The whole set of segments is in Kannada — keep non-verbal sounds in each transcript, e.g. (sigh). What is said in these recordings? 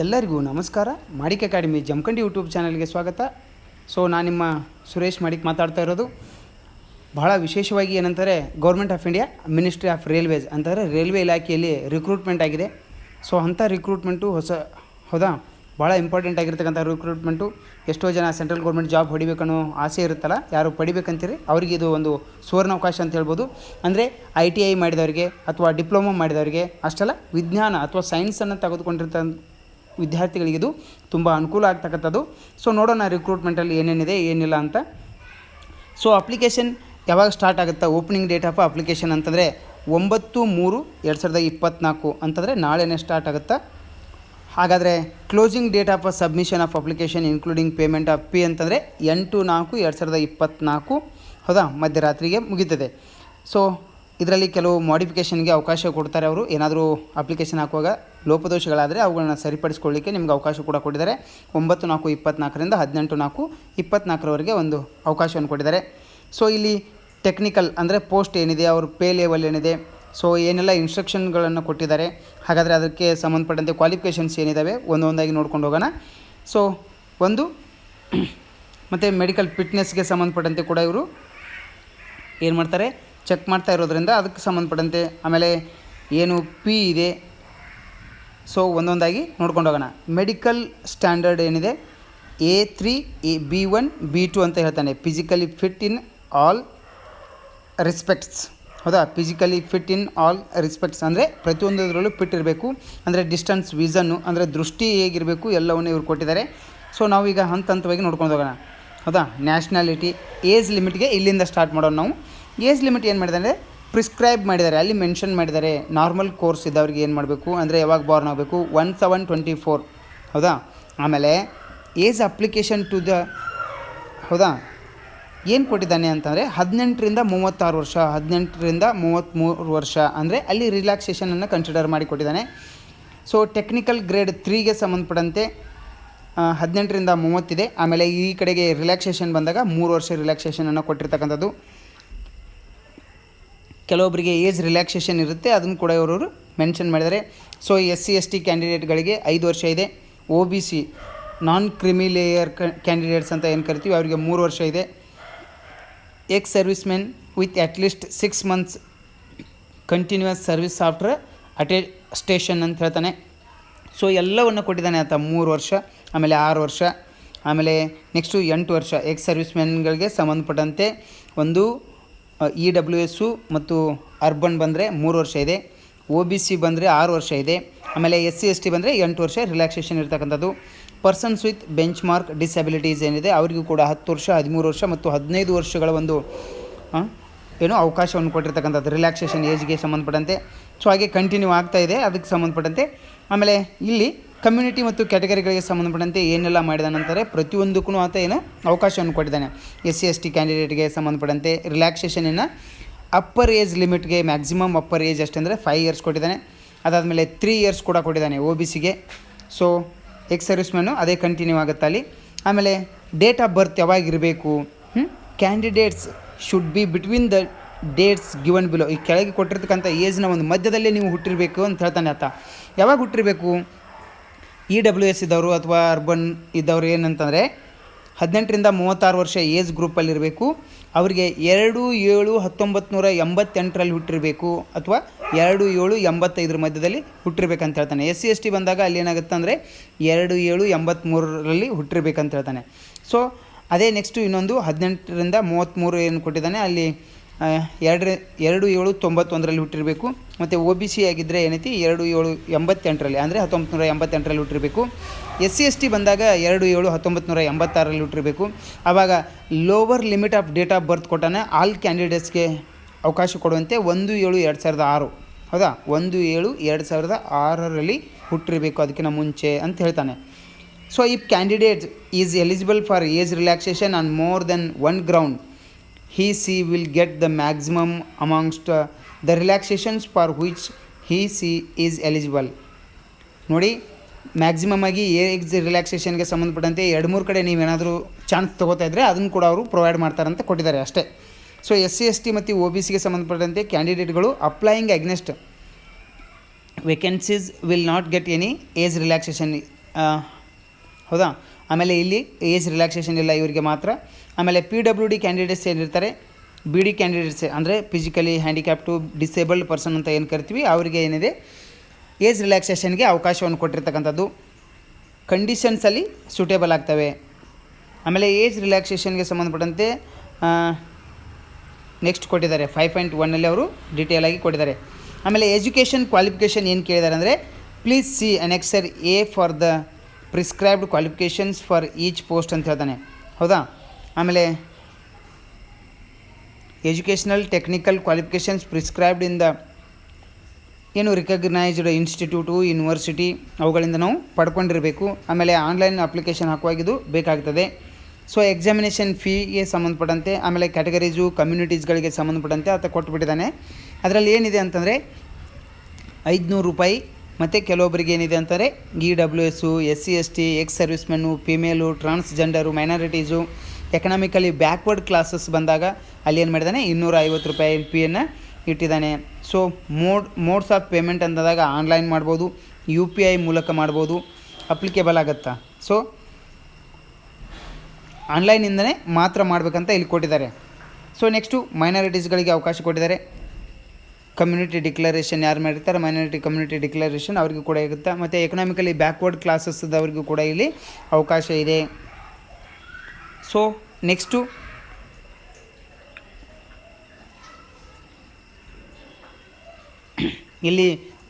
ಎಲ್ಲರಿಗೂ ನಮಸ್ಕಾರ ಮಾಡಿಕ್ ಅಕಾಡೆಮಿ ಜಮಖಂಡಿ ಯೂಟ್ಯೂಬ್ ಚಾನಲ್ಗೆ ಸ್ವಾಗತ ಸೊ ನಾನು ನಿಮ್ಮ ಸುರೇಶ್ ಮಾಡಿಕ್ ಮಾತಾಡ್ತಾ ಇರೋದು ಬಹಳ ವಿಶೇಷವಾಗಿ ಏನಂತಾರೆ government of India ministry of railways ಅಂತಂದರೆ ರೈಲ್ವೆ ಇಲಾಖೆಯಲ್ಲಿ ರಿಕ್ರೂಟ್ಮೆಂಟ್ ಆಗಿದೆ ಸೊ ಅಂಥ ರಿಕ್ರೂಟ್ಮೆಂಟು ಹೊಸ ಹೌದಾ ಭಾಳ ಇಂಪಾರ್ಟೆಂಟ್ ಆಗಿರ್ತಕ್ಕಂಥ ರಿಕ್ರೂಟ್ಮೆಂಟು ಎಷ್ಟೋ ಜನ ಸೆಂಟ್ರಲ್ ಗೌರ್ಮೆಂಟ್ ಜಾಬ್ ಹೊಡಿಬೇಕನ್ನೋ ಆಸೆ ಇರುತ್ತಲ್ಲ ಯಾರು ಪಡಿಬೇಕಂತೀರಿ ಅವ್ರಿಗೆ ಇದು ಒಂದು ಸುವರ್ಣ ಅವಕಾಶ ಅಂತ ಹೇಳ್ಬೋದು ಅಂದರೆ ಐ ಟಿ ಐ ಮಾಡಿದವರಿಗೆ ಅಥವಾ ಡಿಪ್ಲೊಮಾ ಮಾಡಿದವರಿಗೆ ಅಷ್ಟಲ್ಲ ವಿಜ್ಞಾನ ಅಥವಾ ಸೈನ್ಸನ್ನು ತೆಗೆದುಕೊಂಡಿರ್ತ ವಿದ್ಯಾರ್ಥಿಗಳಿಗೆ ಇದು ತುಂಬ ಅನುಕೂಲ ಆಗ್ತಕ್ಕಂಥದ್ದು ಸೊ ನೋಡೋಣ ರಿಕ್ರೂಟ್ಮೆಂಟಲ್ಲಿ ಏನೇನಿದೆ ಏನಿಲ್ಲ ಅಂತ ಸೊ ಅಪ್ಲಿಕೇಶನ್ ಯಾವಾಗ ಸ್ಟಾರ್ಟ್ ಆಗುತ್ತಾ ಓಪನಿಂಗ್ ಡೇಟ್ ಆಫ್ ಅಪ್ಲಿಕೇಶನ್ ಅಂತಂದರೆ ಒಂಬತ್ತು ಮೂರು ಎರಡು ಸಾವಿರದ ಇಪ್ಪತ್ತ್ನಾಲ್ಕು ಅಂತಂದರೆ ನಾಳೆನೇ ಸ್ಟಾರ್ಟ್ ಆಗುತ್ತಾ ಹಾಗಾದರೆ closing date of submission of application including payment of fee ಅಂತಂದರೆ ಎಂಟು ನಾಲ್ಕು ಎರಡು ಸಾವಿರದ ಇಪ್ಪತ್ತ್ನಾಲ್ಕು ಹೌದಾ ಮಧ್ಯರಾತ್ರಿಗೆ ಮುಗೀತದೆ ಸೊ ಇದರಲ್ಲಿ ಕೆಲವು ಮಾಡಿಫಿಕೇಷನ್ಗೆ ಅವಕಾಶ ಕೊಡ್ತಾರೆ ಅವರು ಏನಾದರೂ ಅಪ್ಲಿಕೇಶನ್ ಹಾಕುವಾಗ ಲೋಪದೋಷಗಳಾದರೆ ಅವುಗಳನ್ನ ಸರಿಪಡಿಸ್ಕೊಳ್ಳಿಕ್ಕೆ ನಿಮ್ಗೆ ಅವಕಾಶ ಕೂಡ ಕೊಟ್ಟಿದ್ದಾರೆ ಒಂಬತ್ತು ನಾಲ್ಕು ಇಪ್ಪತ್ನಾಲ್ಕರಿಂದ ಹದಿನೆಂಟು ನಾಲ್ಕು ಇಪ್ಪತ್ನಾಲ್ಕರವರೆಗೆ ಒಂದು ಅವಕಾಶವನ್ನು ಕೊಟ್ಟಿದ್ದಾರೆ ಸೊ ಇಲ್ಲಿ ಟೆಕ್ನಿಕಲ್ ಅಂದರೆ ಪೋಸ್ಟ್ ಏನಿದೆ ಅವ್ರ ಪೇ ಲೆವೆಲ್ ಏನಿದೆ ಸೊ ಏನೆಲ್ಲ ಇನ್ಸ್ಟ್ರಕ್ಷನ್ಗಳನ್ನು ಕೊಟ್ಟಿದ್ದಾರೆ ಹಾಗಾದರೆ ಅದಕ್ಕೆ ಸಂಬಂಧಪಟ್ಟಂತೆ ಕ್ವಾಲಿಫಿಕೇಷನ್ಸ್ ಏನಿದ್ದಾವೆ ಒಂದೊಂದಾಗಿ ನೋಡ್ಕೊಂಡು ಹೋಗೋಣ ಸೊ ಒಂದು ಮತ್ತು ಮೆಡಿಕಲ್ ಫಿಟ್ನೆಸ್ಗೆ ಸಂಬಂಧಪಟ್ಟಂತೆ ಕೂಡ ಇವರು ಏನು ಮಾಡ್ತಾರೆ ಚೆಕ್ ಮಾಡ್ತಾ ಇರೋದ್ರಿಂದ ಅದಕ್ಕೆ ಸಂಬಂಧಪಟ್ಟಂತೆ ಆಮೇಲೆ ಏನು ಪಿ ಇದೆ ಸೊ ಒಂದೊಂದಾಗಿ ನೋಡ್ಕೊಂಡು ಹೋಗೋಣ ಮೆಡಿಕಲ್ ಸ್ಟ್ಯಾಂಡರ್ಡ್ ಏನಿದೆ A three A B one B two ಅಂತ ಹೇಳ್ತಾನೆ physically fit in all respects ಹೌದಾ physically fit in all respects ಅಂದರೆ ಪ್ರತಿಯೊಂದರಲ್ಲೂ ಫಿಟ್ ಇರಬೇಕು ಅಂದರೆ ಡಿಸ್ಟೆನ್ಸ್ ವಿಸನ್ನು ಅಂದರೆ ದೃಷ್ಟಿ ಹೇಗಿರಬೇಕು ಎಲ್ಲವನ್ನು ಇವರು ಕೊಟ್ಟಿದ್ದಾರೆ ಸೊ ನಾವೀಗ ಹಂತ ಹಂತವಾಗಿ ನೋಡ್ಕೊಂಡು ಹೋಗೋಣ ಹೌದಾ ನ್ಯಾಷನಾಲಿಟಿ ಏಜ್ ಲಿಮಿಟ್ಗೆ ಇಲ್ಲಿಂದ ಸ್ಟಾರ್ಟ್ ಮಾಡೋಣ ನಾವು ಏಜ್ ಲಿಮಿಟ್ ಏನು ಮಾಡಿದೆ ಅಂದರೆ ಪ್ರಿಸ್ಕ್ರೈಬ್ ಮಾಡಿದ್ದಾರೆ ಅಲ್ಲಿ ಮೆನ್ಷನ್ ಮಾಡಿದ್ದಾರೆ ನಾರ್ಮಲ್ ಕೋರ್ಸ್ ಇದ್ದವ್ರಿಗೆ ಏನು ಮಾಡಬೇಕು ಅಂದರೆ ಯಾವಾಗ ಬಾರ್ನ್ ಆಗಬೇಕು ಒನ್ ಸೆವೆನ್ ಟ್ವೆಂಟಿ ಫೋರ್ ಹೌದಾ ಆಮೇಲೆ ಏಜ್ ಅಪ್ಲಿಕೇಶನ್ ಟು ದ ಹೌದಾ ಏನು ಕೊಟ್ಟಿದ್ದಾನೆ ಅಂತಂದರೆ ಹದಿನೆಂಟರಿಂದ ಮೂವತ್ತಾರು ವರ್ಷ ಹದಿನೆಂಟರಿಂದ ಮೂವತ್ತ್ಮೂರು ವರ್ಷ ಅಂದರೆ ಅಲ್ಲಿ ರಿಲ್ಯಾಕ್ಸೇಷನನ್ನು ಕನ್ಸಿಡರ್ ಮಾಡಿ ಕೊಟ್ಟಿದ್ದಾನೆ ಸೊ ಟೆಕ್ನಿಕಲ್ ಗ್ರೇಡ್ ತ್ರೀಗೆ ಸಂಬಂಧಪಟ್ಟಂತೆ ಹದಿನೆಂಟರಿಂದ ಮೂವತ್ತಿದೆ ಆಮೇಲೆ ಈ ಕಡೆಗೆ ರಿಲ್ಯಾಕ್ಸೇಷನ್ ಬಂದಾಗ ಮೂರು ವರ್ಷ ರಿಲ್ಯಾಕ್ಸೇಷನನ್ನು ಕೊಟ್ಟಿರ್ತಕ್ಕಂಥದ್ದು ಕೆಲವೊಬ್ಬರಿಗೆ ಏಜ್ ರಿಲ್ಯಾಕ್ಸೇಷನ್ ಇರುತ್ತೆ ಅದನ್ನು ಕೂಡ ಇವರವರು ಮೆನ್ಷನ್ ಮಾಡಿದ್ದಾರೆ so S C S T ಕ್ಯಾಂಡಿಡೇಟ್ಗಳಿಗೆ ಐದು ವರ್ಷ ಇದೆ O B C non creamy layer candidates ಅಂತ ಏನು ಕರಿತೀವಿ ಅವರಿಗೆ ಮೂರು ವರ್ಷ ಇದೆ ex service men with at least six months continuous service after ಅಟೆ station ಅಂತ ಹೇಳ್ತಾನೆ ಸೊ ಎಲ್ಲವನ್ನು ಕೊಟ್ಟಿದ್ದಾನೆ ಆತ ಮೂರು ವರ್ಷ ಆಮೇಲೆ ಆರು ವರ್ಷ ಆಮೇಲೆ ನೆಕ್ಸ್ಟು ಎಂಟು ವರ್ಷ ಎಕ್ಸ್ ಸರ್ವಿಸ್ ಮೆನ್ಗಳಿಗೆ ಸಂಬಂಧಪಟ್ಟಂತೆ ಒಂದು ಇ ಡಬ್ಲ್ಯೂ ಎಸ್ಸು ಮತ್ತು ಅರ್ಬನ್ ಬಂದರೆ ಮೂರು ವರ್ಷ ಇದೆ ಒ ಬಿ ಸಿ ಬಂದರೆ ಆರು ವರ್ಷ ಇದೆ ಆಮೇಲೆ ಎಸ್ ಸಿ ಎಸ್ ಟಿ ಬಂದರೆ ಎಂಟು ವರ್ಷ ರಿಲ್ಯಾಕ್ಸೇಷನ್ ಇರ್ತಕ್ಕಂಥದ್ದು persons with bench mark disabilities ಏನಿದೆ ಅವರಿಗೂ ಕೂಡ ಹತ್ತು ವರ್ಷ ಹದಿಮೂರು ವರ್ಷ ಮತ್ತು ಹದಿನೈದು ವರ್ಷಗಳ ಒಂದು ಏನು ಅವಕಾಶವನ್ನು ಕೊಟ್ಟಿರ್ತಕ್ಕಂಥದ್ದು ರಿಲ್ಯಾಕ್ಸೇಷನ್ ಏಜ್ಗೆ ಸಂಬಂಧಪಟ್ಟಂತೆ ಸೊ ಹಾಗೆ ಕಂಟಿನ್ಯೂ ಆಗ್ತಾ ಇದೆ ಅದಕ್ಕೆ ಸಂಬಂಧಪಟ್ಟಂತೆ ಆಮೇಲೆ ಇಲ್ಲಿ ಕಮ್ಯುನಿಟಿ ಮತ್ತು ಕ್ಯಾಟಗರಿಗಳಿಗೆ ಸಂಬಂಧಪಟ್ಟಂತೆ ಏನೆಲ್ಲ ಮಾಡಿದಾನಂತಾರೆ ಪ್ರತಿಯೊಂದಕ್ಕೂ ಆತ ಏನು ಅವಕಾಶವನ್ನು ಕೊಟ್ಟಿದ್ದಾನೆ ಎಸ್ ಸಿ ಎಸ್ ಟಿ ಕ್ಯಾಂಡಿಡೇಟ್ಗೆ ಸಂಬಂಧಪಟ್ಟಂತೆ ರಿಲ್ಯಾಕ್ಸೇಷನನ್ನು ಅಪ್ಪರ್ ಏಜ್ ಲಿಮಿಟ್ಗೆ ಮ್ಯಾಕ್ಸಿಮಮ್ ಅಪ್ಪರ್ ಏಜ್ ಅಷ್ಟೆಂದರೆ ಫೈವ್ ಇಯರ್ಸ್ ಕೊಟ್ಟಿದ್ದಾನೆ ಅದಾದಮೇಲೆ ತ್ರೀ ಇಯರ್ಸ್ ಕೂಡ ಕೊಟ್ಟಿದ್ದಾನೆ ಒ ಬಿ ಸಿಗೆ ಸೊ ಎಕ್ಸ್ ಸರ್ವಿಸ್ ಮ್ಯಾನು ಅದೇ ಕಂಟಿನ್ಯೂ ಆಗುತ್ತೆ ಅಲ್ಲಿ ಆಮೇಲೆ date of birth ಯಾವಾಗಿರಬೇಕು candidates should be between the dates given below ಈ ಕೆಳಗೆ ಕೊಟ್ಟಿರ್ತಕ್ಕಂಥ ಏಜ್ನ ಒಂದು ಮಧ್ಯದಲ್ಲಿ ನೀವು ಹುಟ್ಟಿರಬೇಕು ಅಂತ ಹೇಳ್ತಾನೆ ಆತ ಯಾವಾಗ ಹುಟ್ಟಿರಬೇಕು ಇ e ಡಬ್ಲ್ಯೂ ಎಸ್ ಇದ್ದವರು ಅಥವಾ ಅರ್ಬನ್ ಇದ್ದವರು ಏನಂತಂದರೆ ಹದಿನೆಂಟರಿಂದ ಮೂವತ್ತಾರು ವರ್ಷ ಏಜ್ ಗ್ರೂಪಲ್ಲಿರಬೇಕು ಅವರಿಗೆ ಎರಡು ಏಳು ಹತ್ತೊಂಬತ್ತು ನೂರ ಎಂಬತ್ತೆಂಟರಲ್ಲಿ ಹುಟ್ಟಿರಬೇಕು ಅಥವಾ ಎರಡು ಏಳು ಎಂಬತ್ತೈದರ ಮಧ್ಯದಲ್ಲಿ ಹುಟ್ಟಿರಬೇಕಂತ ಹೇಳ್ತಾನೆ ಎಸ್ ಸಿ ಎಸ್ ಟಿ ಬಂದಾಗ ಅಲ್ಲಿ ಏನಾಗುತ್ತೆ ಅಂದರೆ ಎರಡು ಏಳು ಎಂಬತ್ತ್ಮೂರರಲ್ಲಿ ಹುಟ್ಟಿರಬೇಕಂತ ಹೇಳ್ತಾನೆ ಸೊ ಅದೇ ನೆಕ್ಸ್ಟು ಇನ್ನೊಂದು ಹದಿನೆಂಟರಿಂದ ಮೂವತ್ತ್ಮೂರು ಏನು ಕೊಟ್ಟಿದ್ದಾನೆ ಅಲ್ಲಿ ಎರಡು ಎರಡು ಏಳು ತೊಂಬತ್ತೊಂದರಲ್ಲಿ ಹುಟ್ಟಿರಬೇಕು ಮತ್ತು ಒ ಬಿ ಸಿ ಆಗಿದ್ದರೆ ಏನೈತಿ ಎರಡು ಏಳು ಎಂಬತ್ತೆಂಟರಲ್ಲಿ ಅಂದರೆ ಹತ್ತೊಂಬತ್ತು ನೂರ ಎಂಬತ್ತೆಂಟರಲ್ಲಿ ಹುಟ್ಟಿರಬೇಕು ಎಸ್ ಸಿ ಎಸ್ ಟಿ ಬಂದಾಗ ಎರಡು ಏಳು ಹತ್ತೊಂಬತ್ತು ನೂರ ಎಂಬತ್ತಾರಲ್ಲಿ ಹುಟ್ಟಿರಬೇಕು ಆವಾಗ lower limit of date of birth ಕೊಟ್ಟಾನೆ all ಕ್ಯಾಂಡಿಡೇಟ್ಸ್ಗೆ ಅವಕಾಶ ಕೊಡುವಂತೆ ಒಂದು ಏಳು ಎರಡು ಸಾವಿರದ ಆರು ಹೌದಾ ಒಂದು ಏಳು ಎರಡು ಸಾವಿರದ ಆರರಲ್ಲಿ ಹುಟ್ಟಿರಬೇಕು ಅದಕ್ಕಿಂತ ಮುಂಚೆ ಅಂತ ಹೇಳ್ತಾನೆ so if candidate is eligible for age relaxation on more then one ground he she will get the maximum amongst the relaxations for which which she is eligible ನೋಡಿ ಮ್ಯಾಕ್ಸಿಮಮ್ ಆಗಿ ಏಜ್ ರಿಲ್ಯಾಕ್ಸೇಷನ್ಗೆ ಸಂಬಂಧಪಟ್ಟಂತೆ ಎರಡು ಮೂರು ಕಡೆ ನೀವೇನಾದರೂ ಚಾನ್ಸ್ ತೊಗೋತಾ ಇದ್ದರೆ ಅದನ್ನು ಕೂಡ ಅವರು ಪ್ರೊವೈಡ್ ಮಾಡ್ತಾರಂತ ಕೊಟ್ಟಿದ್ದಾರೆ ಅಷ್ಟೇ so S C S T ಮತ್ತು ಒ ಬಿ ಸಿಗೆ ಸಂಬಂಧಪಟ್ಟಂತೆ ಕ್ಯಾಂಡಿಡೇಟ್ಗಳು applying against vacancies will not get any age relaxation ಹೌದಾ ಆಮೇಲೆ ಇಲ್ಲಿ ಏಜ್ ರಿಲ್ಯಾಕ್ಸೇಷನ್ ಇಲ್ಲ ಇವರಿಗೆ ಮಾತ್ರ ಆಮೇಲೆ ಪಿ ಡಬ್ಲ್ಯೂ ಡಿ ಕ್ಯಾಂಡಿಡೇಟ್ಸ್ ಏನಿರ್ತಾರೆ ಬಿ ಡಿ ಕ್ಯಾಂಡಿಡೇಟ್ಸ್ ಅಂದರೆ physically handicapped to disabled person ಅಂತ ಏನು ಕರಿತೀವಿ ಅವರಿಗೆ ಏನಿದೆ ಏಜ್ ರಿಲ್ಯಾಕ್ಸೇಷನ್ಗೆ ಅವಕಾಶವನ್ನು ಕೊಟ್ಟಿರ್ತಕ್ಕಂಥದ್ದು ಕಂಡೀಷನ್ಸಲ್ಲಿ ಸೂಟೇಬಲ್ ಆಗ್ತವೆ ಆಮೇಲೆ ಏಜ್ ರಿಲ್ಯಾಕ್ಸೇಷನ್ಗೆ ಸಂಬಂಧಪಟ್ಟಂತೆ ನೆಕ್ಸ್ಟ್ ಕೊಟ್ಟಿದ್ದಾರೆ ಫೈವ್ ಪಾಯಿಂಟ್ ಒನ್ನಲ್ಲಿ ಅವರು ಆಗಿ ಕೊಟ್ಟಿದ್ದಾರೆ ಆಮೇಲೆ ಎಜುಕೇಷನ್ ಕ್ವಾಲಿಫಿಕೇಷನ್ ಏನು ಕೇಳಿದ್ದಾರೆ ಅಂದರೆ please see annexure A for the prescribed qualifications for each post ಅಂತ ಹೇಳ್ತಾನೆ ಹೌದಾ ಆಮೇಲೆ educational technical qualifications prescribed in the ಏನು ರಿಕಗ್ನೈಸ್ಡ್ ಇನ್ಸ್ಟಿಟ್ಯೂಟು ಯೂನಿವರ್ಸಿಟಿ ಅವುಗಳಿಂದ ನಾವು ಪಡ್ಕೊಂಡಿರಬೇಕು ಆಮೇಲೆ ಆನ್ಲೈನ್ ಅಪ್ಲಿಕೇಶನ್ ಹಾಕುವಾಗಿದ್ದು ಬೇಕಾಗ್ತದೆ ಸೊ ಎಕ್ಸಾಮಿನೇಷನ್ ಫೀಗೆ ಸಂಬಂಧಪಟ್ಟಂತೆ ಆಮೇಲೆ ಕ್ಯಾಟಗರೀಸು ಕಮ್ಯುನಿಟೀಸ್ಗಳಿಗೆ ಸಂಬಂಧಪಟ್ಟಂತೆ ಆತ ಕೊಟ್ಟುಬಿಟ್ಟಿದ್ದಾನೆ ಅದರಲ್ಲಿ ಏನಿದೆ ಅಂತಂದರೆ ಐದುನೂರು ರೂಪಾಯಿ ಮತ್ತು ಕೆಲವೊಬ್ಬರಿಗೆ ಏನಿದೆ ಅಂತಾರೆ E W S S C S T ex servicemen female transgender minorities economically backward classes ಬಂದಾಗ ಅಲ್ಲಿ ಏನು ಮಾಡಿದ್ದಾನೆ ಇನ್ನೂರ ಐವತ್ತು ರೂಪಾಯಿ ಎಲ್ ಎನ್ನ ಇಟ್ಟಿದ್ದಾನೆ so mode modes of payment ಅಂದಾಗ ಆನ್ಲೈನ್ ಮಾಡ್ಬೋದು ಯು ಪಿ ಐ ಮೂಲಕ ಮಾಡ್ಬೋದು ಅಪ್ಲಿಕೇಬಲ್ ಆಗುತ್ತಾ ಸೊ ಆನ್ಲೈನಿಂದನೇ ಮಾತ್ರ ಮಾಡಬೇಕಂತ ಇಲ್ಲಿ ಕೊಟ್ಟಿದ್ದಾರೆ ಸೊ ನೆಕ್ಸ್ಟು ಮೈನಾರಿಟೀಸ್ಗಳಿಗೆ ಅವಕಾಶ ಕೊಟ್ಟಿದ್ದಾರೆ ಕಮ್ಯುನಿಟಿ ಡಿಕ್ಲರೇಷನ್ ಯಾರು ಮಾಡಿರ್ತಾರೆ ಮೈನಾರಿಟಿ ಕಮ್ಯುನಿಟಿ ಡಿಕ್ಲರೇಷನ್ ಅವ್ರಿಗೂ ಕೂಡ ಇರುತ್ತೆ ಮತ್ತು ಎಕನಾಮಿಕಲಿ ಬ್ಯಾಕ್ವರ್ಡ್ ಕ್ಲಾಸಸ್ದವ್ರಿಗೂ ಕೂಡ ಇಲ್ಲಿ ಅವಕಾಶ ಇದೆ ಸೊ ನೆಕ್ಸ್ಟು (clears throat) ಇಲ್ಲಿ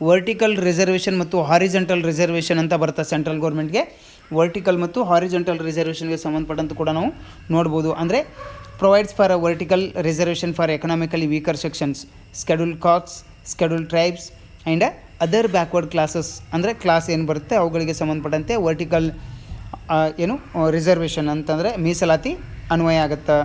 ವರ್ಟಿಕಲ್ ರಿಸರ್ವೇಷನ್ ಮತ್ತು ಹಾರಿಜೆಂಟಲ್ ರಿಸರ್ವೇಷನ್ ಅಂತ ಬರುತ್ತೆ ಸೆಂಟ್ರಲ್ ಗೌರ್ಮೆಂಟ್ಗೆ ವರ್ಟಿಕಲ್ ಮತ್ತು ಹಾರಿಜೆಂಟಲ್ ರಿಸರ್ವೇಷನ್ಗೆ ಸಂಬಂಧಪಟ್ಟಂತ ಕೂಡ ನಾವು ನೋಡ್ಬೋದು ಅಂದರೆ provides for a vertical reservation for economically weaker sections, scheduled castes, scheduled tribes, and other backward classes ಅಂದರೆ ಕ್ಲಾಸ್ ಏನು ಬರುತ್ತೆ ಅವುಗಳಿಗೆ ಸಂಬಂಧಪಟ್ಟಂತೆ ವರ್ಟಿಕಲ್ ಏನು ರಿಸರ್ವೇಷನ್ ಅಂತಂದರೆ ಮೀಸಲಾತಿ ಅನ್ವಯ ಆಗುತ್ತೆ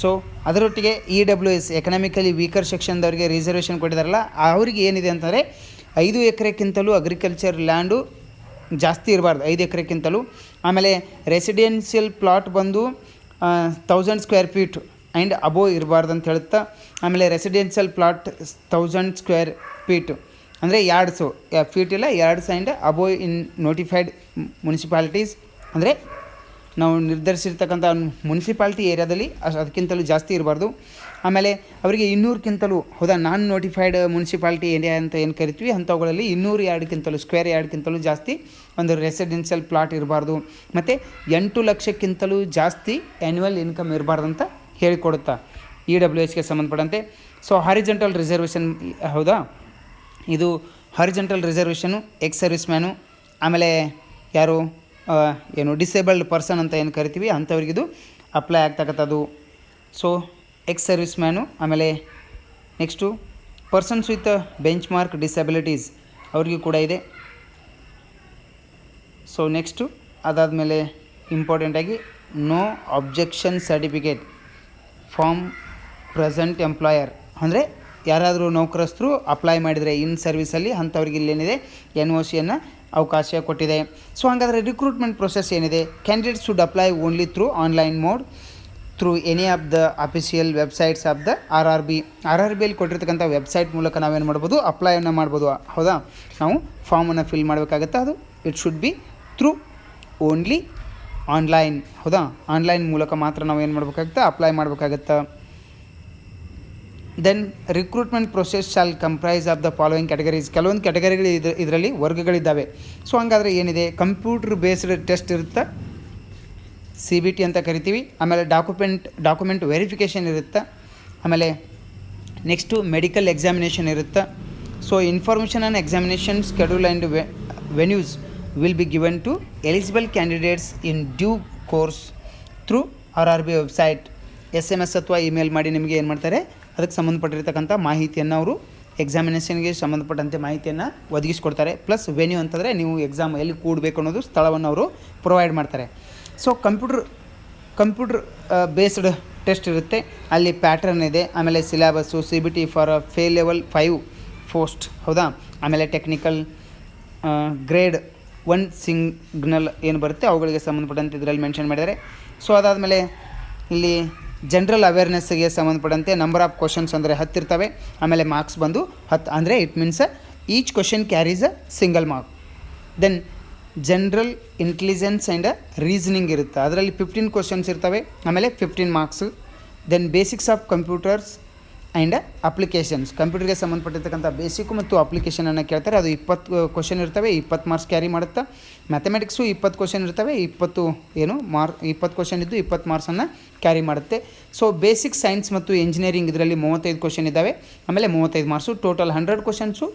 ಸೊ ಅದರೊಟ್ಟಿಗೆ E W S economically weaker ಸೆಕ್ಷನ್ದವ್ರಿಗೆ reservation ಕೊಟ್ಟಿದಾರಲ್ಲ ಅವರಿಗೆ ಏನಿದೆ ಅಂತಂದರೆ ಐದು ಎಕರೆಗಿಂತಲೂ ಅಗ್ರಿಕಲ್ಚರ್ ಲ್ಯಾಂಡು ಜಾಸ್ತಿ ಇರಬಾರ್ದು ಐದು ಎಕರೆಗಿಂತಲೂ ಆಮೇಲೆ ರೆಸಿಡೆನ್ಷಿಯಲ್ ಪ್ಲಾಟ್ ಬಂದು thousand square feet and above ಇರಬಾರ್ದು ಅಂತ ಹೇಳುತ್ತಾ ಆಮೇಲೆ residential plot thousand square feet ಅಂದರೆ ಎರಡು ಸೊ ಫೀಟ್ ಇಲ್ಲ ಎರಡು and above in notified municipalities ಅಂದರೆ ನಾವು ನಿರ್ಧರಿಸಿರ್ತಕ್ಕಂಥ ಮುನ್ಸಿಪಾಲ್ಟಿ ಏರಿಯಾದಲ್ಲಿ ಅದಕ್ಕಿಂತಲೂ ಜಾಸ್ತಿ ಇರಬಾರ್ದು ಆಮೇಲೆ ಅವರಿಗೆ ಇನ್ನೂರಕ್ಕಿಂತಲೂ ಹೌದಾ ನಾನ್ ನೋಟಿಫೈಡ್ ಮುನ್ಸಿಪಾಲ್ಟಿ ಏರಿಯಾ ಅಂತ ಏನು ಕರಿತೀವಿ ಅಂಥವುಗಳಲ್ಲಿ ಇನ್ನೂರು ಎರಡಕ್ಕಿಂತಲೂ ಸ್ಕ್ವೇರ್ ಎರಡಕ್ಕಿಂತಲೂ ಜಾಸ್ತಿ ಒಂದು ರೆಸಿಡೆನ್ಷಿಯಲ್ ಪ್ಲಾಟ್ ಇರಬಾರ್ದು ಮತ್ತು ಎಂಟು ಲಕ್ಷಕ್ಕಿಂತಲೂ ಜಾಸ್ತಿ ಆ್ಯನ್ಯುವಲ್ ಇನ್ಕಮ್ ಇರಬಾರ್ದು ಅಂತ ಹೇಳಿಕೊಡುತ್ತಾ ಇ e ಡಬ್ಲ್ಯೂ ಎಚ್ಗೆ ಸಂಬಂಧಪಟ್ಟಂತೆ ಸೊ ಹರಿಜೆಂಟಲ್ ರಿಸರ್ವೇಷನ್ ಹೌದಾ ಇದು horizontal reservation ex service man ಆಮೇಲೆ ಯಾರು ಏನು ಡಿಸೇಬಲ್ಡ್ ಪರ್ಸನ್ ಅಂತ ಏನು ಕರಿತೀವಿ ಅಂಥವ್ರಿಗಿದು ಅಪ್ಲೈ ಆಗ್ತಕ್ಕಂಥದ್ದು ಸೊ ಎಕ್ಸ್ ಸರ್ವಿಸ್ ಮ್ಯಾನು ಆಮೇಲೆ next persons with bench mark disabilities ಅವ್ರಿಗೂ ಕೂಡ ಇದೆ ಸೊ ನೆಕ್ಸ್ಟು ಅದಾದಮೇಲೆ ಇಂಪಾರ್ಟೆಂಟಾಗಿ no objection certificate form present employer ಅಂದರೆ ಯಾರಾದರೂ ನೌಕರಸ್ಥರು ಅಪ್ಲೈ ಮಾಡಿದರೆ ಇನ್ ಸರ್ವಿಸಲ್ಲಿ ಅಂಥವ್ರಿಗೆ ಇಲ್ಲೇನಿದೆ ಎನ್ ಓ ಸಿಯನ್ನು ಅವಕಾಶ ಕೊಟ್ಟಿದೆ ಸೊ ಹಾಗಾದರೆ ರಿಕ್ರೂಟ್ಮೆಂಟ್ ಪ್ರೊಸೆಸ್ ಏನಿದೆ candidates should apply only through online mode through any of the official websites of the R R B R R ಬಿಯಲ್ಲಿ ಕೊಟ್ಟಿರ್ತಕ್ಕಂಥ ವೆಬ್ಸೈಟ್ ಮೂಲಕ ನಾವೇನು ಮಾಡ್ಬೋದು ಅಪ್ಲೈಯನ್ನು ಮಾಡ್ಬೋದು ಹೌದಾ ನಾವು ಫಾರ್ಮನ್ನು ಫಿಲ್ ಮಾಡಬೇಕಾಗತ್ತೆ ಅದು it should be through only online ಹೌದಾ ಆನ್ಲೈನ್ ಮೂಲಕ ಮಾತ್ರ ನಾವು ಏನು ಮಾಡಬೇಕಾಗತ್ತೆ ಅಪ್ಲೈ ಮಾಡಬೇಕಾಗತ್ತೆ then recruitment process shall comprise of the following categories ಕೆಲವೊಂದು ಕ್ಯಾಟಗರಿಗಳು ಇದರಲ್ಲಿ ವರ್ಗಗಳಿದ್ದಾವೆ ಸೊ ಹಂಗಾದರೆ ಏನಿದೆ ಕಂಪ್ಯೂಟರ್ ಬೇಸ್ಡ್ ಟೆಸ್ಟ್ ಇರುತ್ತೆ ಸಿ ಬಿ ಟಿ ಅಂತ ಕರಿತೀವಿ ಆಮೇಲೆ ಡಾಕ್ಯುಮೆಂಟ್ ಡಾಕ್ಯುಮೆಂಟ್ ವೆರಿಫಿಕೇಷನ್ ಇರುತ್ತೆ ಆಮೇಲೆ ನೆಕ್ಸ್ಟು ಮೆಡಿಕಲ್ ಎಕ್ಸಾಮಿನೇಷನ್ ಇರುತ್ತೆ so information and examination schedule and we venues will be given to eligible candidates in due course through R R B website S M S ಅಥವಾ ಇಮೇಲ್ ಮಾಡಿ ನಿಮಗೆ ಏನು ಮಾಡ್ತಾರೆ ಅದಕ್ಕೆ ಸಂಬಂಧಪಟ್ಟಿರ್ತಕ್ಕಂಥ ಮಾಹಿತಿಯನ್ನು ಅವರು ಎಕ್ಸಾಮಿನೇಷನ್ಗೆ ಸಂಬಂಧಪಟ್ಟಂತೆ ಮಾಹಿತಿಯನ್ನು ಒದಗಿಸ್ಕೊಡ್ತಾರೆ ಪ್ಲಸ್ ವೆನ್ಯೂ ಅಂತಂದರೆ ನೀವು ಎಕ್ಸಾಮ್ ಎಲ್ಲಿ ಕೂಡಬೇಕು ಅನ್ನೋದು ಸ್ಥಳವನ್ನು ಅವರು ಪ್ರೊವೈಡ್ ಮಾಡ್ತಾರೆ so computer computer based test ಇರುತ್ತೆ ಅಲ್ಲಿ ಪ್ಯಾಟ್ರನ್ ಇದೆ ಆಮೇಲೆ syllabus C B T for pay level five post ಹೌದಾ ಆಮೇಲೆ ಟೆಕ್ನಿಕಲ್ ಗ್ರೇಡ್ ಒನ್ ಸಿಗ್ನಲ್ ಏನು ಬರುತ್ತೆ ಅವುಗಳಿಗೆ ಸಂಬಂಧಪಟ್ಟಂತೆ ಇದರಲ್ಲಿ ಮೆನ್ಷನ್ ಮಾಡಿದ್ದಾರೆ ಸೊ ಅದಾದಮೇಲೆ ಇಲ್ಲಿ ಜನರಲ್ ಅವೇರ್ನೆಸ್ಗೆ ಸಂಬಂಧಪಟ್ಟಂತೆ ನಂಬರ್ ಆಫ್ ಕ್ವಶನ್ಸ್ ಅಂದರೆ ಹತ್ತಿರ್ತವೆ ಆಮೇಲೆ ಮಾರ್ಕ್ಸ್ ಬಂದು ಹತ್ತು ಅಂದರೆ it means each question carries a single mark then general intelligence and reasoning ಇರುತ್ತೆ ಅದರಲ್ಲಿ ಫಿಫ್ಟೀನ್ ಕ್ವಶನ್ಸ್ ಇರ್ತವೆ ಆಮೇಲೆ fifteen marks then basics of computers and applications ಕಂಪ್ಯೂಟರ್ಗೆ ಸಂಬಂಧಪಟ್ಟಿರ್ತಕ್ಕಂಥ ಬೇಸಿಕ್ಕು ಮತ್ತು ಅಪ್ಲಿಕೇಶನನ್ನು ಕೇಳ್ತಾರೆ ಅದು ಇಪ್ಪತ್ತು ಕ್ವಶನ್ ಇರ್ತವೆ ಇಪ್ಪತ್ತು ಮಾರ್ಕ್ಸ್ ಕ್ಯಾರಿ ಮಾಡುತ್ತೆ ಮ್ಯಾಥಮೆಟಿಕ್ಸು ಇಪ್ಪತ್ತು ಕ್ವಶನ್ ಇರ್ತವೆ ಇಪ್ಪತ್ತು ಏನು ಮಾರ್ಕ್ ಇಪ್ಪತ್ತು ಕ್ವಶನ್ ಇದ್ದು ಇಪ್ಪತ್ತು ಮಾರ್ಕ್ಸನ್ನು ಕ್ಯಾರಿ ಮಾಡುತ್ತೆ ಸೊ ಬೇಸಿಕ್ ಸೈನ್ಸ್ ಮತ್ತು ಇಂಜಿನಿಯರಿಂಗ್ ಇದರಲ್ಲಿ ಮೂವತ್ತೈದು ಕ್ವಶನ್ ಇದ್ದಾವೆ ಆಮೇಲೆ ಮೂವತ್ತೈದು marks total hundred questions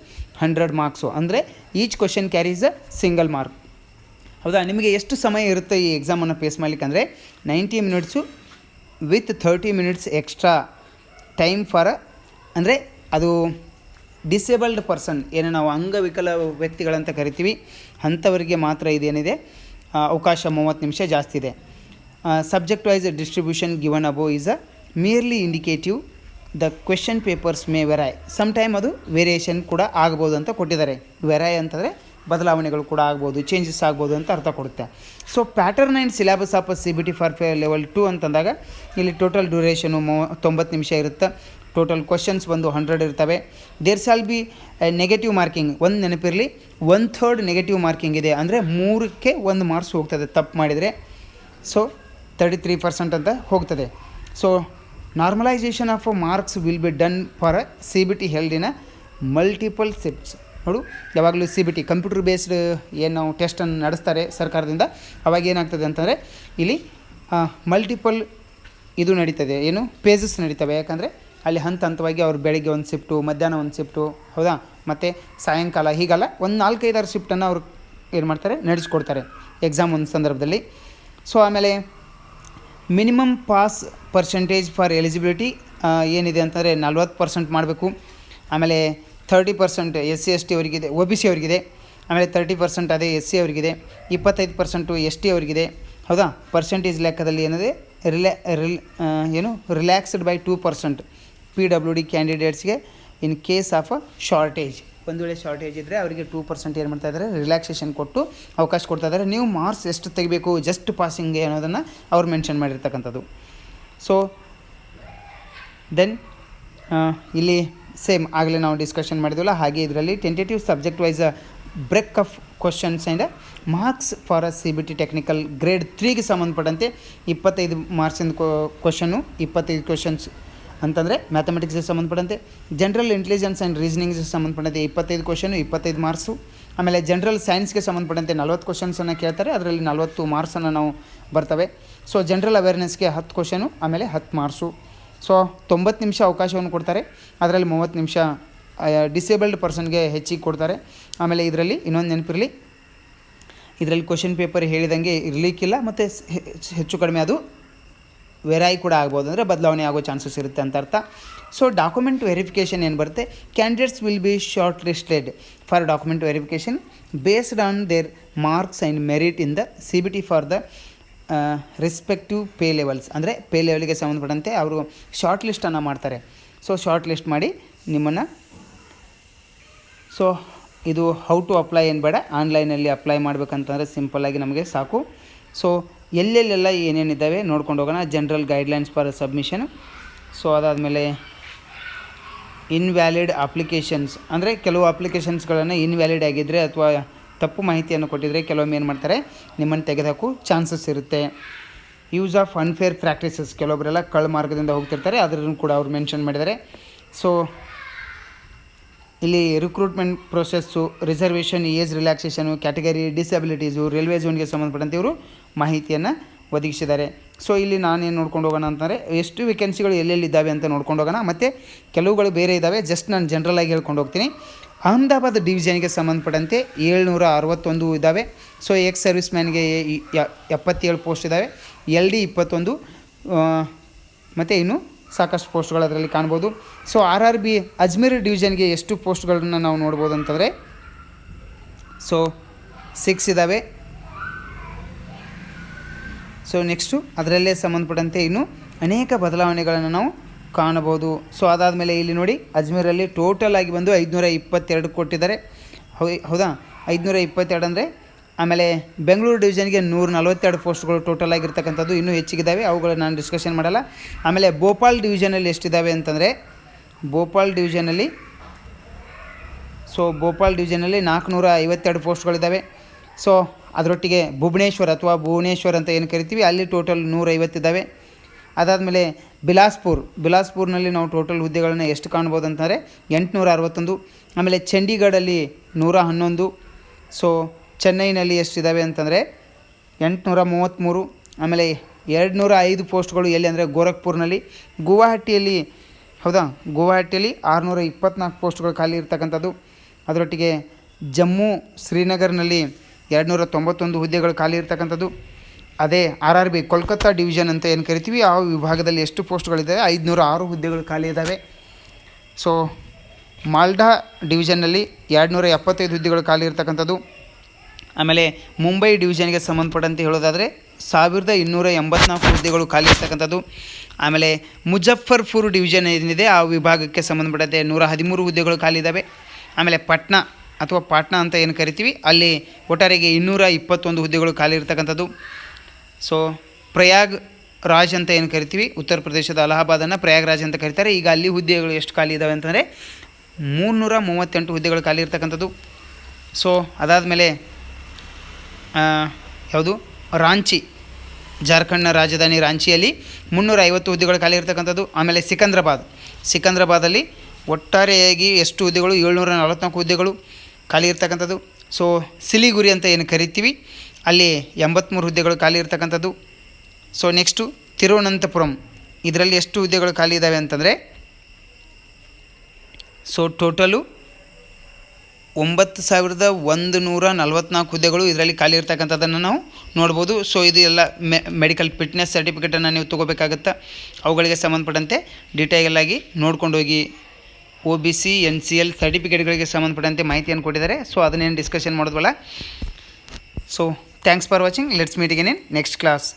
hundred marks ಅಂದರೆ each question is a single mark ಹೌದಾ ನಿಮಗೆ ಎಷ್ಟು ಸಮಯ ಇರುತ್ತೆ ಈ ಎಕ್ಸಾಮನ್ನು ಪೇಸ್ ಅಂದರೆ ninety minutes with thirty minutes extra time for ಅಂದರೆ ಅದು ಡಿಸೇಬಲ್ಡ್ ಪರ್ಸನ್ ಏನು ನಾವು ಅಂಗವಿಕಲ ವ್ಯಕ್ತಿಗಳಂತ ಕರಿತೀವಿ ಅಂಥವರಿಗೆ ಮಾತ್ರ ಇದೇನಿದೆ ಅವಕಾಶ ಮೂವತ್ತು ನಿಮಿಷ ಜಾಸ್ತಿ ಇದೆ subject wise distribution given above is a merely indicative the question papers may vary some time ಅದು ವೇರಿಯೇಷನ್ ಕೂಡ ಆಗ್ಬೋದು ಅಂತ ಕೊಟ್ಟಿದ್ದಾರೆ ವೆರಾಯ್ ಅಂತಂದರೆ ಬದಲಾವಣೆಗಳು ಕೂಡ ಆಗ್ಬೋದು ಚೇಂಜಸ್ ಆಗ್ಬೋದು ಅಂತ ಅರ್ಥ ಕೊಡುತ್ತೆ so pattern and syllabus of C B T for pay level two ಅಂತಂದಾಗ ಇಲ್ಲಿ ಟೋಟಲ್ ಡ್ಯೂರೇಷನು ಮೂ ತೊಂಬತ್ತು ನಿಮಿಷ ಇರುತ್ತೆ ಟೋಟಲ್ ಕ್ವಶನ್ಸ್ ಬಂದು ಹಂಡ್ರೆಡ್ ಇರ್ತವೆ there shall be negative marking ಒಂದು ನೆನಪಿರಲಿ ಒನ್ ಥರ್ಡ್ ನೆಗೆಟಿವ್ ಮಾರ್ಕಿಂಗ್ ಇದೆ ಅಂದರೆ ಮೂರಕ್ಕೆ ಒಂದು ಮಾರ್ಕ್ಸ್ ಹೋಗ್ತದೆ ತಪ್ಪು ಮಾಡಿದರೆ ಸೊ ತರ್ಟಿ ತ್ರೀ ಪರ್ಸೆಂಟ್ ಅಂತ ಹೋಗ್ತದೆ so normalization of marks will be done for C B T held in multiple sessions ಅವಳು ಯಾವಾಗಲೂ C B T computer based ಏನು ಟೆಸ್ಟನ್ನು ನಡೆಸ್ತಾರೆ ಸರ್ಕಾರದಿಂದ ಅವಾಗ ಏನಾಗ್ತದೆ ಅಂತಂದರೆ ಇಲ್ಲಿ ಮಲ್ಟಿಪಲ್ ಇದು ನಡೀತದೆ ಏನು ಪೇಜಸ್ ನಡೀತವೆ ಯಾಕಂದರೆ ಅಲ್ಲಿ ಹಂತ ಹಂತವಾಗಿ ಅವ್ರು ಬೆಳಗ್ಗೆ ಒಂದು ಶಿಫ್ಟು ಮಧ್ಯಾಹ್ನ ಒಂದು ಶಿಫ್ಟು ಹೌದಾ ಮತ್ತು ಸಾಯಂಕಾಲ ಹೀಗಲ್ಲ ಒಂದು ನಾಲ್ಕೈದಾರು ಶಿಫ್ಟನ್ನು ಅವರು ಏನು ಮಾಡ್ತಾರೆ ನಡೆಸ್ಕೊಡ್ತಾರೆ ಎಕ್ಸಾಮ್ ಒಂದು ಸಂದರ್ಭದಲ್ಲಿ ಸೊ ಆಮೇಲೆ minimum pass percentage for eligibility ಏನಿದೆ ಅಂತಂದರೆ ನಲ್ವತ್ತು ಪರ್ಸೆಂಟ್ ಮಾಡಬೇಕು ಆಮೇಲೆ thirty percent S C S T ಅವರಿಗಿದೆ O B C ಅವರಿಗಿದೆ ಆಮೇಲೆ ತರ್ಟಿ ಪರ್ಸೆಂಟ್ ಅದೇ ಎಸ್ ಸಿ ಅವರಿಗಿದೆ ಇಪ್ಪತ್ತೈದು ಪರ್ಸೆಂಟು ಎಸ್ ಟಿ ಅವರಿಗಿದೆ ಹೌದಾ ಪರ್ಸೆಂಟೇಜ್ ಲೆಕ್ಕದಲ್ಲಿ ಏನಿದೆ ರಿಲ್ಯಾ ರಿಲ್ ಏನು relaxed by two percent P W D ಕ್ಯಾಂಡಿಡೇಟ್ಸ್ಗೆ in case of a shortage ಒಂದು ವೇಳೆ ಶಾರ್ಟೇಜ್ ಇದ್ದರೆ ಅವರಿಗೆ ಟೂ ಪರ್ಸೆಂಟ್ ಏನು ಮಾಡ್ತಾ ಇದ್ದಾರೆ ರಿಲ್ಯಾಕ್ಸೇಷನ್ ಕೊಟ್ಟು ಅವಕಾಶ ಕೊಡ್ತಾ ಇದ್ದಾರೆ ನೀವು ಮಾರ್ಕ್ಸ್ ಎಷ್ಟು ತೆಗಿಬೇಕು ಜಸ್ಟ್ ಪಾಸಿಂಗ್ ಅನ್ನೋದನ್ನು ಅವ್ರು ಮೆನ್ಷನ್ ಮಾಡಿರ್ತಕ್ಕಂಥದ್ದು ಸೊ ದೆನ್ ಇಲ್ಲಿ ಸೇಮ್ ಆಗಲೇ ನಾವು ಡಿಸ್ಕಷನ್ ಮಾಡಿದ್ವಲ್ಲ ಹಾಗೆ ಇದರಲ್ಲಿ tentative subject wise break of questions and marks for a C B T technical grade ತ್ರೀಗೆ ಸಂಬಂಧಪಟ್ಟಂತೆ ಇಪ್ಪತ್ತೈದು ಮಾರ್ಕ್ಸಿಂದ ಕ್ವಶನು ಇಪ್ಪತ್ತೈದು ಕ್ವಶನ್ಸ್ ಅಂತಂದರೆ ಮ್ಯಾಥಮೆಟಿಕ್ಸ್ಗೆ ಸಂಬಂಧಪಟ್ಟಂತೆ ಜನರಲ್ ಇಂಟೆಲಿಜೆನ್ಸ್ ಆ್ಯಂಡ್ ರೀಸನಿಂಗ್ಸ್ಗೆ ಸಂಬಂಧಪಟ್ಟಂತೆ ಇಪ್ಪತ್ತೈದು ಕ್ವಶನು ಇಪ್ಪತ್ತೈದು ಮಾರ್ಕ್ಸು ಆಮೇಲೆ ಜನರಲ್ ಸೈನ್ಸ್ಗೆ ಸಂಬಂಧಪಟ್ಟಂತೆ ನಲವತ್ತು ಕ್ವಶನ್ಸನ್ನು ಕೇಳ್ತಾರೆ ಅದರಲ್ಲಿ ನಲವತ್ತು ಮಾರ್ಕ್ಸನ್ನು ನಾವು ಬರ್ತವೆ ಸೊ ಜನರಲ್ ಅವೇರ್ನೆಸ್ಗೆ ಹತ್ತು ಕ್ವಶನು ಆಮೇಲೆ ಹತ್ತು ಮಾರ್ಕ್ಸು ಸೊ ತೊಂಬತ್ತು ನಿಮಿಷ ಅವಕಾಶವನ್ನು ಕೊಡ್ತಾರೆ ಅದರಲ್ಲಿ ಮೂವತ್ತು ನಿಮಿಷ ಡಿಸೇಬಲ್ಡ್ ಪರ್ಸನ್ಗೆ ಹೆಚ್ಚಿಗೆ ಕೊಡ್ತಾರೆ ಆಮೇಲೆ ಇದರಲ್ಲಿ ಇನ್ನೊಂದು ನೆನಪಿರಲಿ ಇದರಲ್ಲಿ ಕ್ವಶನ್ ಪೇಪರ್ ಹೇಳಿದಂಗೆ ಇರಲಿಕ್ಕಿಲ್ಲ ಮತ್ತು ಹೆಚ್ಚು ಕಡಿಮೆ ಅದು ವೆರಾಯಿ ಕೂಡ ಆಗ್ಬೋದು ಅಂದರೆ ಬದಲಾವಣೆ ಆಗೋ ಚಾನ್ಸಸ್ ಇರುತ್ತೆ ಅಂತ ಅರ್ಥ ಸೊ ಡಾಕ್ಯುಮೆಂಟ್ ವೆರಿಫಿಕೇಷನ್ ಏನು ಬರುತ್ತೆ candidates will be shortlisted for document verification based on their marks and merit in the C B T for the respective pay levels ಅಂದರೆ ಪೇ ಲೆವೆಲ್ಗೆ ಸಂಬಂಧಪಟ್ಟಂತೆ ಅವರು ಶಾರ್ಟ್ ಲಿಸ್ಟನ್ನು ಮಾಡ್ತಾರೆ ಸೊ ಶಾರ್ಟ್ ಲಿಸ್ಟ್ ಮಾಡಿ ನಿಮ್ಮನ್ನು ಸೊ ಇದು ಹೌ ಟು ಅಪ್ಲೈ ಏನು ಬೇಡ ಆನ್ಲೈನಲ್ಲಿ ಅಪ್ಲೈ ಮಾಡಬೇಕಂತಂದರೆ ಸಿಂಪಲ್ಲಾಗಿ ನಮಗೆ ಸಾಕು ಸೊ ಎಲ್ಲೆಲ್ಲೆಲ್ಲ ಏನೇನಿದ್ದಾವೆ ನೋಡ್ಕೊಂಡು ಹೋಗೋಣ general guidelines for submission so ಅದಾದಮೇಲೆ ಇನ್ವ್ಯಾಲಿಡ್ ಅಪ್ಲಿಕೇಶನ್ಸ್ ಅಂದರೆ ಕೆಲವು ಅಪ್ಲಿಕೇಶನ್ಸ್ಗಳನ್ನು ಇನ್ವ್ಯಾಲಿಡ್ ಆಗಿದ್ದರೆ ಅಥವಾ ತಪ್ಪು ಮಾಹಿತಿಯನ್ನು ಕೊಟ್ಟಿದರೆ ಕೆಲವೊಮ್ಮೆ ಏನು ಮಾಡ್ತಾರೆ ನಿಮ್ಮನ್ನು ತೆಗೆದುಹಾಕು ಚಾನ್ಸಸ್ ಇರುತ್ತೆ ಯೂಸ್ ಆಫ್ ಅನ್ಫೇರ್ ಪ್ರಾಕ್ಟೀಸಸ್ ಕೆಲವೊಬ್ಬರೆಲ್ಲ ಕಳ್ಳ ಮಾರ್ಗದಿಂದ ಹೋಗ್ತಿರ್ತಾರೆ ಅದರನ್ನು ಕೂಡ ಅವರು ಮೆನ್ಷನ್ ಮಾಡಿದ್ದಾರೆ ಸೊ ಇಲ್ಲಿ recruitment process reservation age relaxation category disabilities railway ಝೋನ್ಗೆ ಸಂಬಂಧಪಟ್ಟಂತೆ ಇವರು ಮಾಹಿತಿಯನ್ನು ಒದಗಿಸಿದ್ದಾರೆ ಸೊ ಇಲ್ಲಿ ನಾನೇನು ನೋಡ್ಕೊಂಡು ಹೋಗೋಣ ಅಂತಂದರೆ ಎಷ್ಟು ವೇಕೆನ್ಸಿಗಳು ಎಲ್ಲೆಲ್ಲಿದ್ದಾವೆ ಅಂತ ನೋಡ್ಕೊಂಡು ಹೋಗೋಣ ಮತ್ತು ಕೆಲವುಗಳು ಬೇರೆ ಇದ್ದಾವೆ ಜಸ್ಟ್ ನಾನು ಜನರಲ್ ಆಗಿ ಹೇಳ್ಕೊಂಡು ಹೋಗ್ತೀನಿ ಅಹಮದಾಬಾದ್ ಡಿವಿಷನ್ಗೆ ಸಂಬಂಧಪಟ್ಟಂತೆ ಏಳ್ನೂರ ಅರವತ್ತೊಂದು ಇದ್ದಾವೆ ಸೊ ಎಕ್ಸ್ ಸರ್ವಿಸ್ ಮ್ಯಾನ್ಗೆ ಎಪ್ಪತ್ತೇಳು ಪೋಸ್ಟ್ ಇದ್ದಾವೆ ಎಲ್ ಡಿ ಇಪ್ಪತ್ತೊಂದು ಮತ್ತು ಇನ್ನು ಸಾಕಷ್ಟು ಪೋಸ್ಟ್ಗಳು ಅದರಲ್ಲಿ ಕಾಣ್ಬೋದು so R R B Ajmer ಡಿವಿಷನ್ಗೆ ಎಷ್ಟು ಪೋಸ್ಟ್ಗಳನ್ನು ನಾವು ನೋಡ್ಬೋದು ಅಂತಂದರೆ ಸೊ ಸಿಕ್ಸ್ ಇದ್ದಾವೆ ಸೊ ನೆಕ್ಸ್ಟು ಅದರಲ್ಲೇ ಸಂಬಂಧಪಟ್ಟಂತೆ ಇನ್ನು ಅನೇಕ ಬದಲಾವಣೆಗಳನ್ನು ನಾವು ಕಾಣಬಹುದು ಸೊ ಅದಾದಮೇಲೆ ಇಲ್ಲಿ ನೋಡಿ ಅಜ್ಮೀರಲ್ಲಿ ಟೋಟಲ್ ಆಗಿ ಬಂದು ಐದುನೂರ ಇಪ್ಪತ್ತೆರಡು ಕೊಟ್ಟಿದ್ದಾರೆ ಹೌದಾ ಐದುನೂರ ಇಪ್ಪತ್ತೆರಡು ಅಂದರೆ ಆಮೇಲೆ ಬೆಂಗಳೂರು ಡಿವಿಷನ್ಗೆ ನೂರ ನಲವತ್ತೆರಡು ಪೋಸ್ಟ್ಗಳು ಟೋಟಲ್ ಆಗಿರ್ತಕ್ಕಂಥದ್ದು ಇನ್ನೂ ಹೆಚ್ಚಿಗಿದ್ದಾವೆ ಅವುಗಳನ್ನ ನಾನು ಡಿಸ್ಕಷನ್ ಮಾಡಲ್ಲ ಆಮೇಲೆ ಭೋಪಾಲ್ ಡಿವಿಷನಲ್ಲಿ ಎಷ್ಟಿದ್ದಾವೆ ಅಂತಂದರೆ ಭೋಪಾಲ್ ಡಿವಿಷನಲ್ಲಿ ಸೊ ಭೋಪಾಲ್ ಡಿವಿಷನಲ್ಲಿ ನಾಲ್ಕುನೂರ ಐವತ್ತೆರಡು ಪೋಸ್ಟ್ಗಳಿದ್ದಾವೆ ಸೊ ಅದರೊಟ್ಟಿಗೆ ಭುವನೇಶ್ವರ್ ಅಥವಾ ಭುವನೇಶ್ವರ್ ಅಂತ ಏನು ಕರಿತೀವಿ ಅಲ್ಲಿ ಟೋಟಲ್ ನೂರೈವತ್ತಿದ್ದಾವೆ ಅದಾದಮೇಲೆ ಬಿಲಾಸ್ಪುರ್ ಬಿಲಾಸ್ಪುರ್ನಲ್ಲಿ ನಾವು ಟೋಟಲ್ ಹುದ್ದೆಗಳನ್ನು ಎಷ್ಟು ಕಾಣ್ಬೋದು ಅಂತಂದರೆ ಎಂಟುನೂರ ಅರವತ್ತೊಂದು ಆಮೇಲೆ ಚಂಡೀಗಢಲ್ಲಿ ನೂರ ಹನ್ನೊಂದು ಸೊ ಚೆನ್ನೈನಲ್ಲಿ ಎಷ್ಟಿದ್ದಾವೆ ಅಂತಂದರೆ ಎಂಟುನೂರ ಮೂವತ್ತ್ಮೂರು ಆಮೇಲೆ ಎರಡುನೂರ ಐದು ಪೋಸ್ಟ್ಗಳು ಎಲ್ಲಿ ಅಂದರೆ ಗೋರಖ್ಪುರ್ನಲ್ಲಿ ಗುವಾಹಟಿಯಲ್ಲಿ ಹೌದಾ ಗುವಾಹಟಿಯಲ್ಲಿ ಆರುನೂರ ಇಪ್ಪತ್ತ್ನಾಲ್ಕು ಪೋಸ್ಟ್ಗಳು ಖಾಲಿ ಇರ್ತಕ್ಕಂಥದ್ದು ಅದರೊಟ್ಟಿಗೆ ಜಮ್ಮು ಶ್ರೀನಗರ್ನಲ್ಲಿ ಎರಡುನೂರ ತೊಂಬತ್ತೊಂದು ಹುದ್ದೆಗಳು ಖಾಲಿ ಇರ್ತಕ್ಕಂಥದ್ದು ಅದೇ R R B Kolkata division ಅಂತ ಏನು ಕರಿತೀವಿ ಆ ವಿಭಾಗದಲ್ಲಿ ಎಷ್ಟು ಪೋಸ್ಟ್ಗಳಿದ್ದಾವೆ ಐದುನೂರ ಆರು ಹುದ್ದೆಗಳು ಖಾಲಿ ಇದ್ದಾವೆ ಸೊ ಮಾಲ್ಡಾ ಡಿವಿಷನ್ನಲ್ಲಿ ಎರಡುನೂರ ಎಪ್ಪತ್ತೈದು ಹುದ್ದೆಗಳು ಖಾಲಿ ಇರ್ತಕ್ಕಂಥದ್ದು ಆಮೇಲೆ ಮುಂಬೈ ಡಿವಿಷನ್ಗೆ ಸಂಬಂಧಪಟ್ಟಂತೆ ಹೇಳೋದಾದರೆ ಸಾವಿರದ ಇನ್ನೂರ ಎಂಬತ್ನಾಲ್ಕು ಹುದ್ದೆಗಳು ಖಾಲಿ ಇರ್ತಕ್ಕಂಥದ್ದು ಆಮೇಲೆ ಮುಜಫರ್ಪುರ್ ಡಿವಿಷನ್ ಏನಿದೆ ಆ ವಿಭಾಗಕ್ಕೆ ಸಂಬಂಧಪಟ್ಟಂತೆ ನೂರ ಹದಿಮೂರು ಹುದ್ದೆಗಳು ಖಾಲಿ ಇದ್ದಾವೆ ಆಮೇಲೆ ಪಟ್ನಾ ಅಥವಾ ಪಾಟ್ನಾ ಅಂತ ಏನು ಕರಿತೀವಿ ಅಲ್ಲಿ ಒಟ್ಟಾರೆಗೆ ಇನ್ನೂರ ಇಪ್ಪತ್ತೊಂದು ಹುದ್ದೆಗಳು ಖಾಲಿ ಇರ್ತಕ್ಕಂಥದ್ದು ಸೊ ಪ್ರಯಾಗ್ ರಾಜ್ ಅಂತ ಏನು ಕರಿತೀವಿ ಉತ್ತರ ಪ್ರದೇಶದ ಅಲಹಾಬಾದನ್ನು ಪ್ರಯಾಗ್ರಾಜ್ ಅಂತ ಕರೀತಾರೆ ಈಗ ಅಲ್ಲಿ ಹುದ್ದೆಗಳು ಎಷ್ಟು ಖಾಲಿ ಇದ್ದಾವೆ ಅಂತಂದರೆ ಮುನ್ನೂರ ಮೂವತ್ತೆಂಟು ಹುದ್ದೆಗಳು ಖಾಲಿ ಇರ್ತಕ್ಕಂಥದ್ದು ಸೊ ಅದಾದಮೇಲೆ ಯಾವುದು ರಾಂಚಿ ಜಾರ್ಖಂಡ್ನ ರಾಜಧಾನಿ ರಾಂಚಿಯಲ್ಲಿ ಮುನ್ನೂರ ಐವತ್ತು ಹುದ್ದೆಗಳು ಖಾಲಿ ಇರ್ತಕ್ಕಂಥದ್ದು ಆಮೇಲೆ ಸಿಕಂದ್ರಾಬಾದ್ ಸಿಕಂದ್ರಾಬಾದಲ್ಲಿ ಒಟ್ಟಾರೆಯಾಗಿ ಎಷ್ಟು ಹುದ್ದೆಗಳು ಏಳ್ನೂರ ನಲವತ್ತ್ನಾಲ್ಕು ಹುದ್ದೆಗಳು ಖಾಲಿ ಇರ್ತಕ್ಕಂಥದ್ದು ಸೊ ಸಿಲಿಗುರಿ ಅಂತ ಏನು ಕರಿತೀವಿ ಅಲ್ಲಿ ಎಂಬತ್ತ್ಮೂರು ಹುದ್ದೆಗಳು ಖಾಲಿ ಇರ್ತಕ್ಕಂಥದ್ದು ಸೊ ನೆಕ್ಸ್ಟು ತಿರುವನಂತಪುರಂ ಇದರಲ್ಲಿ ಎಷ್ಟು ಹುದ್ದೆಗಳು ಖಾಲಿ ಇದ್ದಾವೆ ಅಂತಂದರೆ ಸೊ ಟೋಟಲು ಒಂಬತ್ತು ಸಾವಿರದ ಒಂದು ನೂರ ನಲ್ವತ್ನಾಲ್ಕು ಹುದ್ದೆಗಳು ಇದರಲ್ಲಿ ಖಾಲಿ ಇರ್ತಕ್ಕಂಥದ್ದನ್ನು ನಾವು ನೋಡ್ಬೋದು ಸೊ ಇದು ಎಲ್ಲ ಮೆಡಿಕಲ್ ಫಿಟ್ನೆಸ್ ಸರ್ಟಿಫಿಕೇಟನ್ನು ನೀವು ತೊಗೋಬೇಕಾಗತ್ತಾ ಅವುಗಳಿಗೆ ಸಂಬಂಧಪಟ್ಟಂತೆ ನೋಡ್ಕೊಂಡು ಹೋಗಿ O B C N C L ಸರ್ಟಿಫಿಕೇಟ್ಗಳಿಗೆ ಸಂಬಂಧಪಟ್ಟಂತೆ ಮಾಹಿತಿಯನ್ನು ಕೊಟ್ಟಿದ್ದಾರೆ ಸೊ ಅದನ್ನೇನು discussion ಮಾಡಿದ್ವಲ್ಲ so Thanks for watching. Let's meet again in next class.